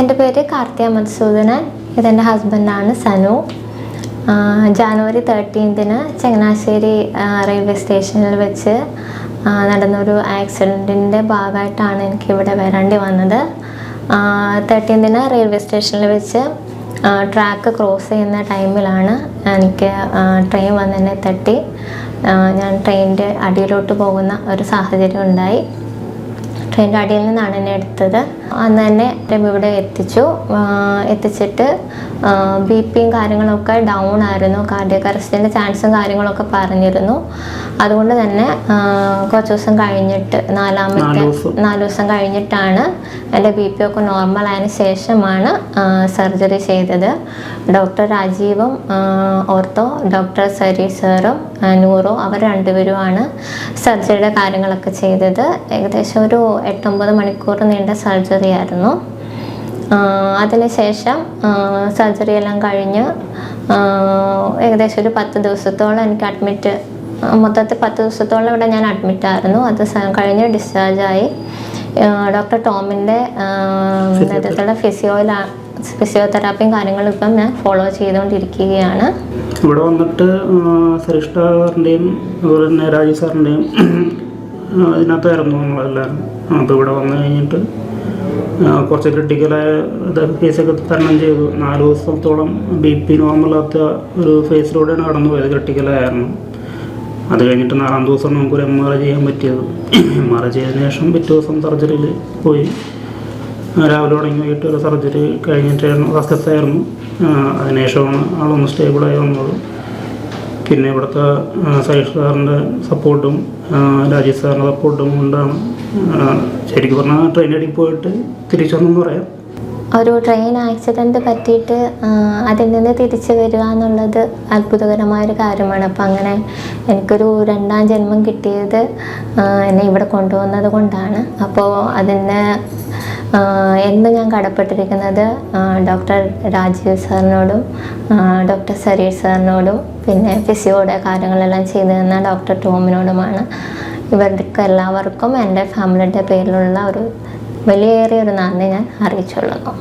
എന്റെ പേര് കാർത്തിക മധുസൂദനൻ. ഇതെന്റെ ഹസ്ബൻഡാണ് സനു. ജാനുവരി തേർട്ടീൻത്തിന് ചങ്ങനാശ്ശേരി റെയിൽവേ സ്റ്റേഷനിൽ വെച്ച് നടന്നൊരു ആക്സിഡന്റിന്റെ ഭാഗമായിട്ടാണ് എനിക്ക് ഇവിടെ വരേണ്ടി വന്നത്. തേർട്ടീൻത്തിന് റെയിൽവേ സ്റ്റേഷനിൽ വെച്ച് ട്രാക്ക് ക്രോസ് ചെയ്യുന്ന ടൈമിലാണ് എനിക്ക് ട്രെയിൻ വന്നതിനെ തട്ടി. ഞാൻ ട്രെയിനിന്റെ അടിയിലോട്ട് പോകുന്ന ഒരു സാഹചര്യം ഉണ്ടായി. ട്രെയിനിന്റെ അടിയിൽ നിന്നാണ് എന്നെ എടുത്തത്. അന്ന് തന്നെ ഇവിടെ എത്തിച്ചു. എത്തിച്ചിട്ട് ബി പിയും കാര്യങ്ങളൊക്കെ ഡൗൺ ആയിരുന്നു. കാർഡിയക് അറസ്റ്റിന്റെ ചാൻസും കാര്യങ്ങളൊക്കെ പറഞ്ഞിരുന്നു. അതുകൊണ്ട് തന്നെ കുറച്ച് ദിവസം കഴിഞ്ഞിട്ട് നാലാമത്തെ നാല് ദിവസം. കഴിഞ്ഞിട്ടാണ് എന്റെ ബി പി ഒക്കെ നോർമൽ ആയതിനു ശേഷമാണ് സർജറി ചെയ്തത്. ഡോക്ടർ രാജീവും ഓർത്തോ ഡോക്ടർ സരി സാറും നൂറോ അവർ രണ്ടുപേരുമാണ് സർജറിയുടെ കാര്യങ്ങളൊക്കെ ചെയ്തത്. ഏകദേശം ഒരു എട്ടൊമ്പത് മണിക്കൂർ നീണ്ട സർജറി ആയിരുന്നു. അതിനുശേഷം സർജറി എല്ലാം കഴിഞ്ഞ് ഏകദേശം ഒരു പത്ത് ദിവസത്തോളം എനിക്ക് അഡ്മിറ്റ് മൊത്തത്തിൽ പത്ത് ദിവസത്തോളം ഇവിടെ ഞാൻ അഡ്മിറ്റ് ആയിരുന്നു. അത് കഴിഞ്ഞ് ഡിസ്ചാർജായി ഡോക്ടർ ടോമിന്റെ നേതൃത്വത്തിലുള്ള ഫിസിയോയിലാ ഫിസിയോതെറാപ്പിയും കാര്യങ്ങളും ഇപ്പം ഞാൻ ഫോളോ ചെയ്തുകൊണ്ടിരിക്കുകയാണ്. ഇവിടെ വന്നിട്ട് സാറിന്റെയും അതുപോലെ തന്നെ രാജീവ് സാറിന്റെയും ഇതിനകത്തായിരുന്നു നമ്മളെല്ലാവരും അപ്പോൾ ഇവിടെ വന്നു കഴിഞ്ഞിട്ട് കുറച്ച് ക്രിട്ടിക്കലായ കേസൊക്കെ തരണം ചെയ്തു. നാല് ദിവസത്തോളം ബി പി നോർമലാത്ത ഒരു ഫേസിലൂടെയാണ് കടന്നു പോയത് ക്രിട്ടിക്കലായിരുന്നു അത് കഴിഞ്ഞിട്ട് നാലാം ദിവസം നമുക്കൊരു എം ആർ ഐ ചെയ്യാൻ പറ്റിയത്. എം ആർ ഐ ചെയ്തതിന് ശേഷം പിറ്റേ ദിവസം സർജറിയിൽ പോയി. രാവിലെ തുടങ്ങി വൈകിട്ട് ഒരു സർജറി കഴിഞ്ഞിട്ടായിരുന്നു ആ, അതിനുശേഷമാണ് ആളൊന്ന് സ്റ്റേബിളായി വന്നത്. പിന്നെ ഇവിടുത്തെ സൈഷ് സാറിന്റെ സപ്പോർട്ടും രാജീവ് സാറിന്റെ സപ്പോർട്ടും കൊണ്ടാണ് ശരിക്കും പറഞ്ഞാൽ ട്രെയിനടിക്ക് പോയിട്ട് തിരിച്ചു വന്നെന്ന് പറയാം. ഒരു ട്രെയിൻ ആക്സിഡന്റ് പറ്റിയിട്ട് അതിൽ നിന്ന് തിരിച്ചു വരിക എന്നുള്ളത് അത്ഭുതകരമായൊരു കാര്യമാണ്. അപ്പം അങ്ങനെ എനിക്കൊരു രണ്ടാം ജന്മം കിട്ടിയത് എന്നെ ഇവിടെ കൊണ്ടുവന്നത് കൊണ്ടാണ്. അപ്പോൾ അതിന് ആ, എന്ന് ഞാൻ കടപ്പെട്ടിരിക്കുന്നത് ഡോക്ടർ രാജീവ് സാറിനോടും ഡോക്ടർ സരീർ സാറിനോടും പിന്നെ ഫിസിയോയുടെ കാര്യങ്ങളെല്ലാം ചെയ്തു തന്ന ഡോക്ടർ ടോമിനോടുമാണ്. ഇവർക്ക് എല്ലാവർക്കും എന്റെ ഫാമിലിയുടെ പേരിലുള്ള ഒരു വലിയേറിയ ഒരു നന്ദി ഞാൻ അറിയിച്ചുള്ളൂ